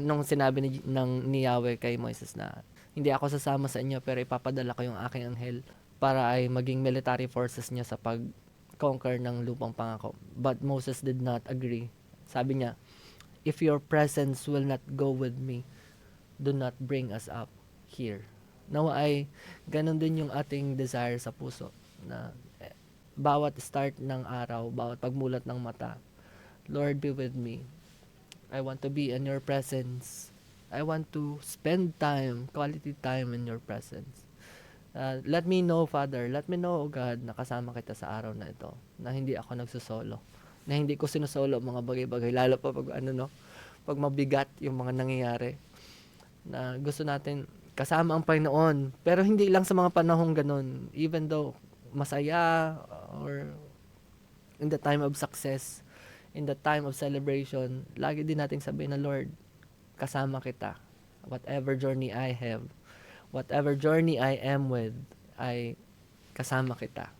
Nung sinabi ni, ng, ni Yahweh kay Moises na, hindi ako sasama sa inyo pero ipapadala ko yung aking anghel para ay maging military forces niya sa pag-conquer ng lupang pangako. But Moses did not agree. Sabi niya, if your presence will not go with me, do not bring us up here. Nawa ay ganun din yung ating desire sa puso na eh, bawat start ng araw, bawat pagmulat ng mata, Lord be with me. I want to be in your presence. I want to spend time, quality time in your presence. Uh, let me know, Father, let me know, O God, na kasama kita sa araw na ito. Na hindi ako nagsusolo. Na hindi ko sinusolo mga bagay-bagay. Lalo pa pag ano, no? Pag mabigat yung mga nangyayari. Na gusto natin kasama ang Panginoon. Pero hindi lang sa mga panahong ganun. Even though masaya or in the time of success, in the time of celebration, lagi din nating sabihin na Lord, kasama kita. Whatever journey I have, whatever journey I am with, ay kasama kita.